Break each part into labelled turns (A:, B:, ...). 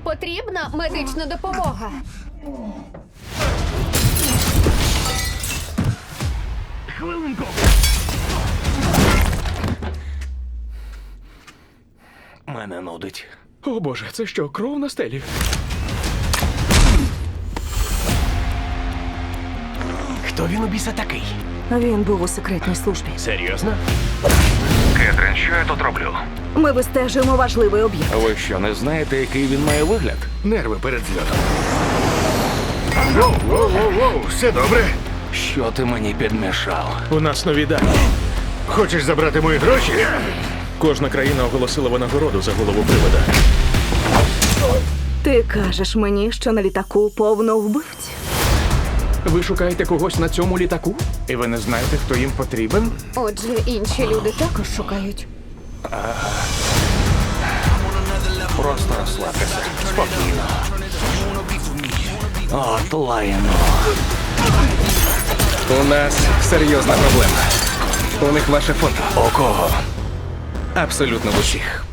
A: потрібна медична допомога.
B: Хвилинку. Мене нудить.
C: О боже, це що, кров на стелі?
B: Хто він у біса такий?
D: Він був у секретній службі.
B: Серйозно? Кетрин, що я тут роблю?
D: Ми вистежуємо важливий об'єкт.
B: Ви що, не знаєте, який він має вигляд?
E: Нерви перед зльотом. Воу, воу, воу, воу, все добре.
B: Що ти мені підмішав?
C: У нас нові дані.
E: Хочеш забрати мої гроші?
C: Кожна країна оголосила винагороду за голову привода.
D: Ти кажеш мені, що на літаку повно вбивць.
C: Ви шукаєте когось на цьому літаку? І ви не знаєте, хто їм потрібен?
A: Отже, інші люди також шукають.
B: Просто розслабтеся. Спокійно. От лайно.
F: У нас серйозна проблема. У них ваше фото.
B: У кого?
F: Абсолютно в усіх.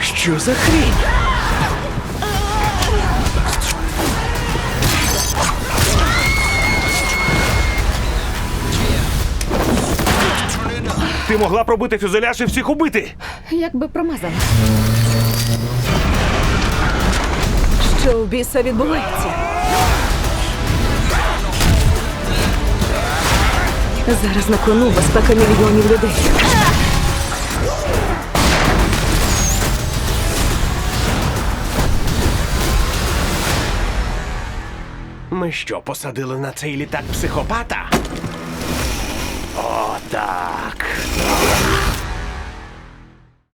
B: Що за хрінь? Ти могла пробити фюзеляж і всіх убити.
A: Як би промазала.
D: Що в біса відбувається? Зараз на кону безпека мільйонів людей.
B: Ми що, посадили на цей літак психопата?